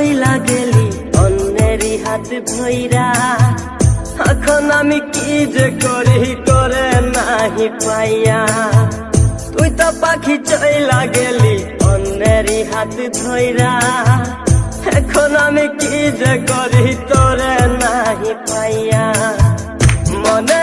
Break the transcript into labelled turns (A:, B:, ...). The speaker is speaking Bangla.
A: চইলা গেলি অন্যেরই হাত ভৈরা এখন আমি কি যে করি করে নাহি পাইয়া। তুই তো পাখি চইলা গেলি অন্যেরই হাত ধৈরা এখন আমি কি যে করি, তোরে নাহি পাইয়া। মনে